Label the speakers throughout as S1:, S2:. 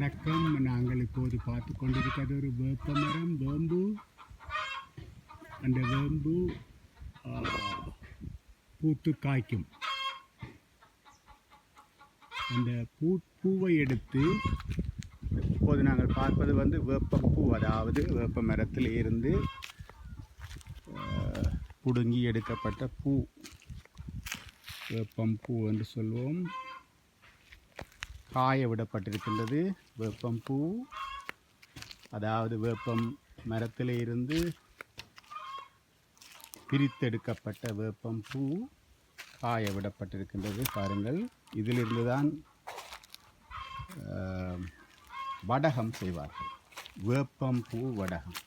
S1: வணக்கம். நாங்கள் இப்போது பார்த்து கொண்டிருக்கிறது ஒரு வேப்ப மரம் வேம்பு. அந்த வேம்பு பூத்து காய்க்கும். அந்த பூ பூவை எடுத்து இப்போது நாங்கள் பார்ப்பது வந்து வேப்பப்பூ அதாவது வேப்ப மரத்தில் இருந்து பிடுங்கி புடுங்கி எடுக்கப்பட்ட பூ. வேப்பம் பூ என்று சொல்வோம். காய விடப்பட்டிருக்கின்றது வேப்பம் பூ அதாவது வேப்பம் மரத்தில் இருந்து பிரித்தெடுக்கப்பட்ட வேப்பம் பூ காய விடப்பட்டிருக்கின்றது பாருங்கள் இதிலிருந்து தான் வடகம் செய்வார்கள். வேப்பம் பூ வடகம்.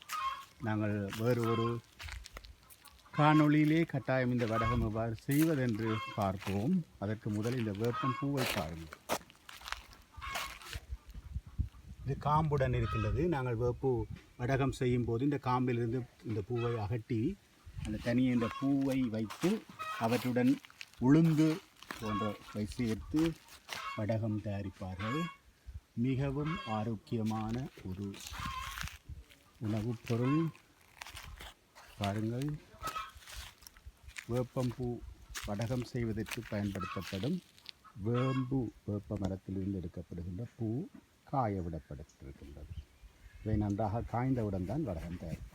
S1: நாங்கள் வேறு ஒரு காணொளியிலே கட்டாயம் இந்த வடகம் எவ்வாறு செய்வதென்று பார்ப்போம். அதற்கு முதல் இந்த வேப்பம் பூவை பாருங்கள். இது காம்புடன் இருக்கின்றது. நாங்கள் வேப்பு வடகம் செய்யும் போது இந்த காம்பிலிருந்து இந்த பூவை அகட்டி அந்த தனியை இந்த பூவை வைத்து அவற்றுடன் உளுந்து போன்றவை சேர்த்து வடகம் தயாரிப்பார்கள். மிகவும் ஆரோக்கியமான ஒரு உணவுப் பொருள். பாருங்கள். வேப்பம்பூ வடகம் செய்வதற்கு பயன்படுத்தப்படும் வேம்பு வேப்ப மரத்திலிருந்து எடுக்கப்படுகின்ற பூ காய விடப்பட்டிருக்கின்றது இவை நன்றாக காய்ந்தவுடன் தான் வடகம் தயாரிக்கும்